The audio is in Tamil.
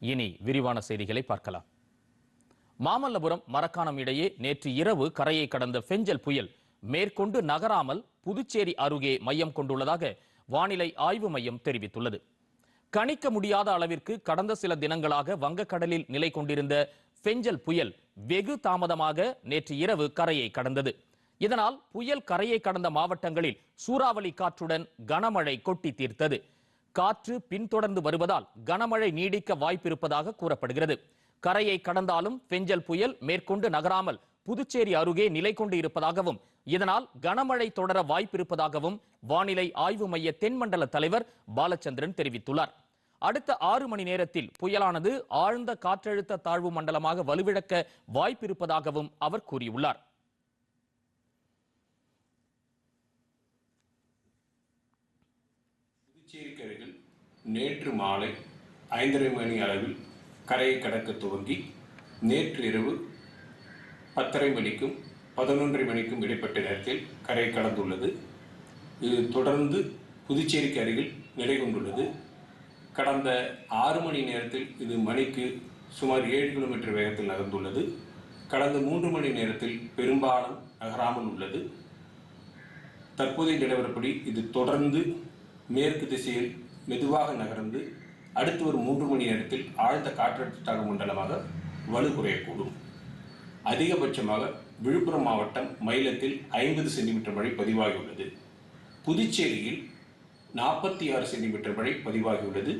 இனி விரிவான செய்திகளை பார்க்கலாம். மாமல்லபுரம் மரக்காணம் இடையே நேற்று இரவு கரையை கடந்த ஃபெஞ்சல் புயல் மேற்கொண்டு நகராமல் புதுச்சேரி அருகே மையம் கொண்டுள்ளதாக வானிலை ஆய்வு மையம் தெரிவித்துள்ளது. கணிக்க முடியாத அளவிற்கு கடந்த சில தினங்களாக வங்கக்கடலில் நிலை கொண்டிருந்த ஃபெஞ்சல் புயல் வெகு தாமதமாக நேற்று இரவு கரையை கடந்தது. இதனால் புயல் கரையை கடந்த மாவட்டங்களில் சூறாவளி காற்றுடன் கனமழை கொட்டி தீர்த்தது. காற்று பின்தொடர்ந்து வருவதால் கனமழை நீடிக்க வாய்ப்பிருப்பதாக கூறப்படுகிறது. கரையை கடந்தாலும் பெஞ்சல் புயல் மேற்கொண்டு நகராமல் புதுச்சேரி அருகே நிலை கொண்டு இருப்பதாகவும் இதனால் கனமழை தொடர வாய்ப்பிருப்பதாகவும் வானிலை ஆய்வு மைய தென்மண்டல தலைவர் பாலச்சந்திரன் தெரிவித்துள்ளார். அடுத்த ஆறு மணி நேரத்தில் புயலானது ஆழ்ந்த காற்றழுத்த தாழ்வு மண்டலமாக வலுவிழக்க வாய்ப்பிருப்பதாகவும் அவர் கூறியுள்ளார். புதுச்சேரிக்கு அருகில் நேற்று மாலை ஐந்தரை மணி அளவில் கரையை கடக்க துவங்கி நேற்று இரவு பத்தரை மணிக்கும் பதினொன்றரை மணிக்கும் இடைப்பட்ட நேரத்தில் கரையை கடந்துள்ளது. இது தொடர்ந்து புதுச்சேரிக்கு அருகில் நிலை கொண்டுள்ளது. கடந்த ஆறு மணி நேரத்தில் இது மணிக்கு சுமார் ஏழு கிலோமீட்டர் வேகத்தில் நகர்ந்துள்ளது. கடந்த மூன்று மணி நேரத்தில் பெரும்பாலும் நகராமல் உள்ளது. தற்போதைய நிலவரப்படி இது தொடர்ந்து மேற்கு திசையில் மெதுவாக நகர்ந்து அடுத்து ஒரு மூன்று மணி நேரத்தில் ஆழ்ந்த காற்றழுத்த தாழ்வு மண்டலமாக வலு குறையக்கூடும் அதிகபட்சமாக விழுப்புரம் மாவட்டம் மயிலத்தில் ஐம்பது சென்டிமீட்டர் மழை பதிவாகியுள்ளது. புதுச்சேரியில் நாற்பத்தி ஆறு சென்டிமீட்டர் மழை பதிவாகியுள்ளது.